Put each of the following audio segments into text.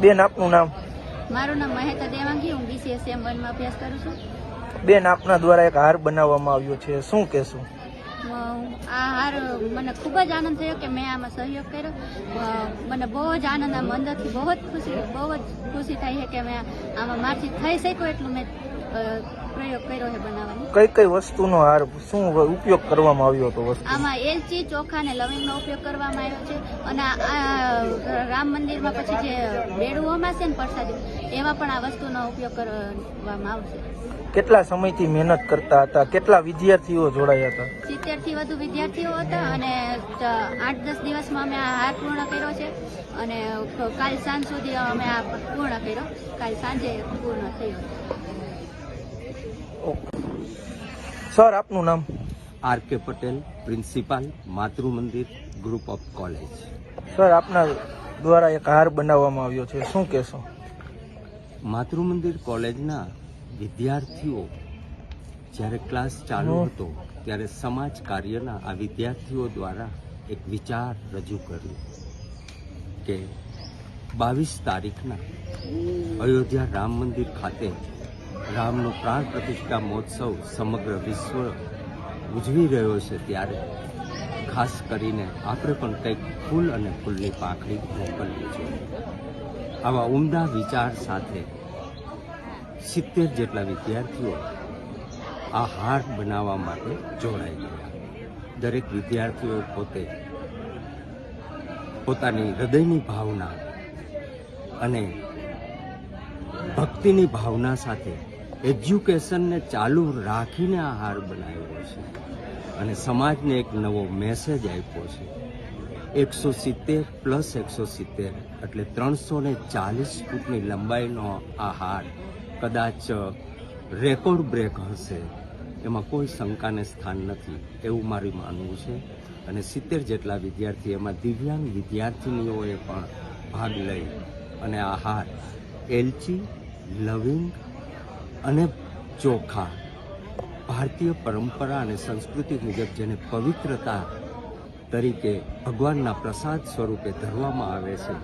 બેન આપનું નામ? મારું નામ મહેતા દેવાંગી. હું બીસીએસએમ વનમાં અભ્યાસ કરું છું. બેન આપના દ્વારા એક હાર બનાવવામાં આવ્યો છે. શું કહેશું? આ હાર મને ખૂબ જ આનંદ થયો કે મેં આમાં સહયોગ કર્યો. મને બહુ જ આનંદ આમ અંદરથી બહુ જ ખુશી બહુ જ ખુશી થઈ છે કે મેં આમાં મારથી થઈ શક્યો એટલું મેં પ્રયોગ કર્યો છે બનાવવાની. કઈ કઈ વસ્તુનો હાર શું ઉપયોગ કરવામાં આવ્યો હતો વસ્તુ? આમાં એલચી ચોખા અને લવિંગનો ઉપયોગ કરવામાં આવ્યો છે અને આ રામ મંદિરમાં પછી જે બેડુઓમાં છે ને પ્રસાદી એમાં પણ આ વસ્તુનો ઉપયોગ કરવામાં આવશે. કેટલા સમયથી મહેનત કરતા હતા? કેટલા વિદ્યાર્થીઓ જોડાયા હતા? સિત્તેરથી વધુ વિદ્યાર્થીઓ હતા અને આઠ દસ દિવસમાં અમે આ હાર પૂર્ણ કર્યો છે અને કાલ સાંજ સુધી અમે આ પૂર્ણ કર્યો. કાલ સાંજે પૂર્ણ થયો. સર આપનું નામ? આર કે પટેલ પ્રિન્સિપાલ માતૃ મંદિર ગ્રુપ ઓફ કોલેજ સર આપના દ્વારા એક હાર બનાવવામાં આવ્યો છે. શું કહેશો? માતૃ મંદિર કોલેજના વિદ્યાર્થીઓ જ્યારે ક્લાસ ચાલુ હતો ત્યારે સમાજ કાર્યના આ વિદ્યાર્થીઓ દ્વારા એક વિચાર રજૂ કર્યો કે બાવીસ તારીખના અયોધ્યા રામ મંદિર ખાતે રામનો પ્રાણ પ્રતિષ્ઠા મહોત્સવ સમગ્ર વિશ્વ ઉજવી રહ્યો છે ત્યારે ખાસ કરીને આપણે પણ કંઈક ફૂલ અને ફૂલની પાંખડી મોકલવી જોઈએ આવા ઉમદા વિચાર સાથે સિત્તેર જેટલા વિદ્યાર્થીઓ આ હાર બનાવવા માટે જોડાઈ ગયા. દરેક વિદ્યાર્થીઓ પોતે પોતાની હૃદયની ભાવના અને ભક્તિની ભાવના સાથે એજ્યુકેશનને ચાલુ રાખીને આ હાર બનાવ્યો છે અને સમાજને એક નવો મેસેજ આપ્યો છે. એકસો સિત્તેર પ્લસ એકસો સિત્તેર એટલે ત્રણસો ને ચાલીસ ફૂટની લંબાઈનો આ હાર કદાચ રેકોર્ડ બ્રેક હશે. એમાં કોઈ શંકાને સ્થાન નથી એવું મારું માનવું છે. અને સિત્તેર જેટલા વિદ્યાર્થી એમાં દિવ્યાંગ વિદ્યાર્થિનીઓએ પણ ભાગ લઈ અને આ હાર એલચી, લવિંગ અને ચોખા ભારતીય પરંપરા અને સંસ્કૃતિ મુજબ જેને પવિત્રતા તરીકે ભગવાનના પ્રસાદ સ્વરૂપે ધરવામાં આવે છે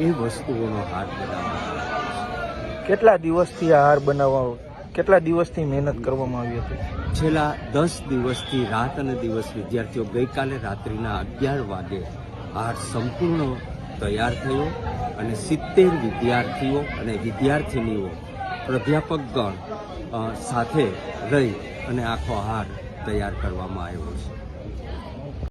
એ વસ્તુઓનો હાર બનાવવામાં કેટલા દિવસથી આ હાર બનાવવા કેટલા દિવસથી મહેનત કરવામાં આવી હતી? છેલ્લા દસ દિવસથી રાત અને દિવસ વિદ્યાર્થીઓ ગઈકાલે રાત્રિના અગિયાર વાગે હાર સંપૂર્ણ તૈયાર થયો અને સિત્તેર વિદ્યાર્થીઓ અને વિદ્યાર્થિનીઓ પ્રાધ્યાપકગણ સાથે રહી અને આખો હાર તૈયાર કરવામાં આવ્યો છે.